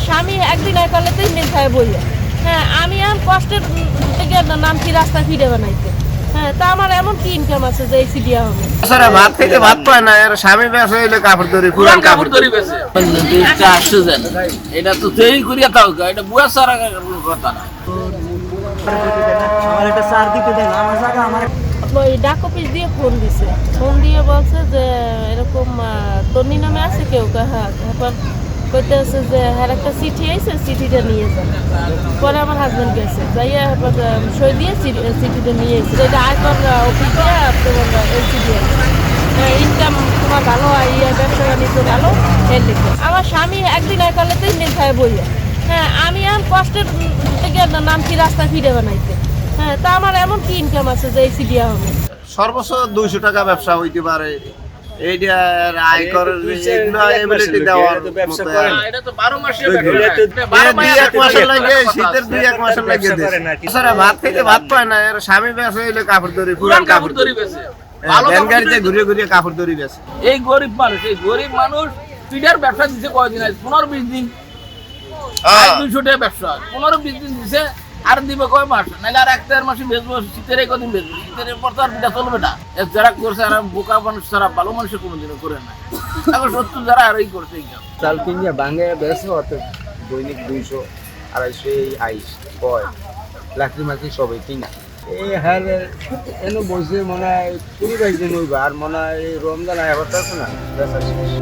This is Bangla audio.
আমার স্বামী একদিন একালে তিন দিন খায় বইয়া। হ্যাঁ আমি আর কষ্টের থেকে নাম কি রাস্তা ফিরে বানাইতে। হ্যাঁ তা আমার এমন কি ইনকাম আছে যে এসি দেওয়া হবে? সারা ভাত খেতে ভাত পায় না আর স্বামী ব্যবসা হইলে কাপড় ধরে পুরান কাপড় ধরে। দেশটা আসছে যেন। এটা তো তৈরি করিয়া তাও এটা বুয়া সারা কথা না। আমার একটা সার দিতে দেন আমার জায়গা আমার ওই ডাক অফিস দিয়ে ফোন দিছে। ফোন দিয়ে বলছে যে এরকম তন্নি নামে আছে কেউ? হ্যাঁ তারপর কইতে আছে যে হ্যাঁ একটা চিঠি আইছে, চিঠিটা নিয়ে যান পরে আমার হাজবেন্ড গেছে। যাইয়া সই দিয়ে চিঠি- চিঠিটা নিয়ে এসেছে যেটা আয়কর অফিস তোমার এলসি দিয়ে ইনকাম তোমার ভালো ইয়ে ব্যবসা বাণিজ্য ভালো, এর লিখে আমার স্বামী একদিন একালে তিন দিন খায় বইয়া। হ্যাঁ আমি আর কষ্টের থেকে নাম কি রাস্তা ফিরে বানাইতে? হ্যাঁ তা আমার এমন কি ইনকাম আছে যে দেওয়া হবে সর্বোচ্চ দুইশো টাকা ব্যবসা হইতে পারে এইটা আয়কর এগুলো এবিলিটি দেওয়ার ব্যবসা করেন। এটা তো বারো মাসে দুই ব্যাপার। দুই- এটা বারো দুই মাসে এক মাসের লাগে শীতের দুই এক মাসের লাগে ব্যবসা করেন আর কি। সারা ভাত খেতে ভাত পায় না আর স্বামী ব্যবসা হইলে কাপড় ধরে পুরান পুরান কাপড় কাপড় ধরে ধরি বেছে। হ্যাঁ, ভ্যান গাড়িতে ঘুরে ঘুরে কাপড় ধরে বেছে। এই গরিব মানুষ এই গরিব মানুষ পিঠার ব্যবসা দিছে কয়দিন আছে পনেরো বিশ দিন। আর দুইশো টাকা ব্যবসা। পনেরো বিশ দিন দিছে আর দিবে কয় মাস? নাহলে আর এক দেড় মাসে বেচবো শীতের কদিন বেচবো। শীতের পর তো আর পিঠা চলবে না। যারা করছে আর বোকা মানুষ ছাড়া ভালো মানুষের কোনোদিনও করে না। এখন সত্য যারা আর এই করছে চাল কিনিয়া ভাঙে বেশি অত দৈনিক দুইশো আড়াইশো এই আইস, কয়, লাকড়ি মাকড়ি সবই কিনা। এই হারে এনে বসে মনে হয় কুড়ি বাইশ দিন হইবা, আর মনে হয় রমজান আয় হতে না, বেচা শেষ।